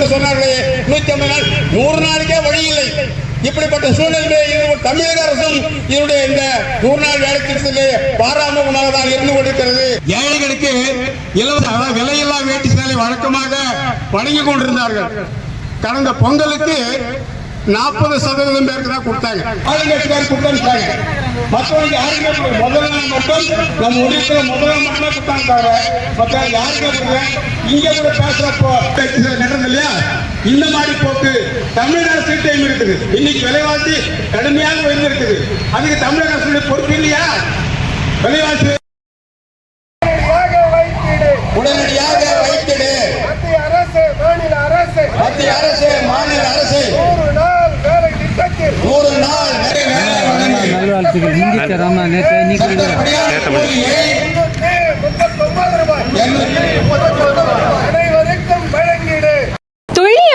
என்று சொன்னார்களே. நூத்தி ஐம்பது நாள் நூறு நாளுக்கே வழி இல்லை. இப்படிப்பட்ட சூழ்நிலை தமிழக அரசும் இதனுடைய இந்த நூறு நாள் வேலை திட்டத்திலே பாராமுகமாக தான் இருந்து கொண்டிருக்கிறது. ஏழைகளுக்கு இலவச விலையில்லா வேட்டி சேலை வழக்கமாக வழங்கி கொண்டிருந்தார்கள். கடந்த பொங்கலுக்கு நாற்பது சதவீதம் பேருக்கு தான் கொடுத்தாங்க. ஆளுங்கட்சிக்கார் கொடுத்தாங்க. மற்றவங்க யாருமே. முதல்ல மட்டும் நம்ம ஒன்றியத்தில் முதல்ல மட்டும் கொடுத்தாங்க. தவிர மற்ற யாருமே கொடுக்கல. இங்க கூட பேசுறப்போ நடந்தது இல்லையா? இந்த மாதிரி போக்கு தமிழக அரசு டைம் இருக்குது. இன்னைக்கு விலைவாசி கடுமையாக உயர்ந்திருக்குது. அதுக்கு தமிழக அரசுடைய பொறுப்பு இல்லையா? விலைவாசி உடனடியாக வைத்திடு உடனடியாக வைத்திடு. மத்திய அரசு மாநில அரசு. மத்திய அரசு வழங்கி நல்வாழ்த்துக்கள் முந்திட்ட ராமா நேற்று இன்னைக்கு